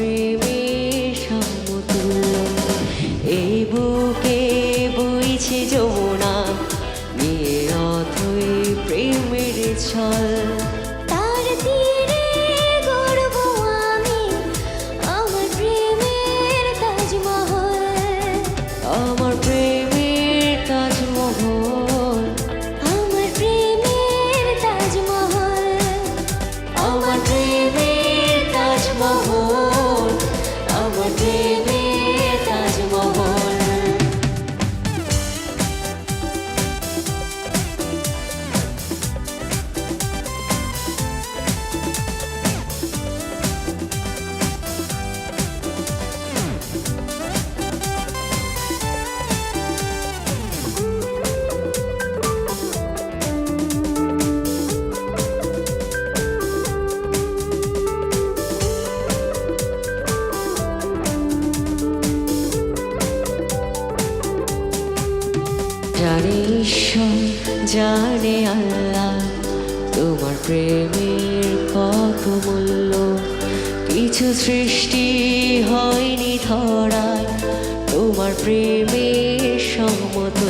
প্রেমে সমতুল্য এই বুকে বইছে যমুনা নিয়ে অথই প্রেমের ছল। তার তীরে আমার প্রেমের তাজমহল। আমার জানে ঈশ্বর জানে আল্লাহ, তোমার প্রেমের কত মূল্য? কিছু সৃষ্টি হয়নি ধরা তোমার প্রেমের সমতুল্য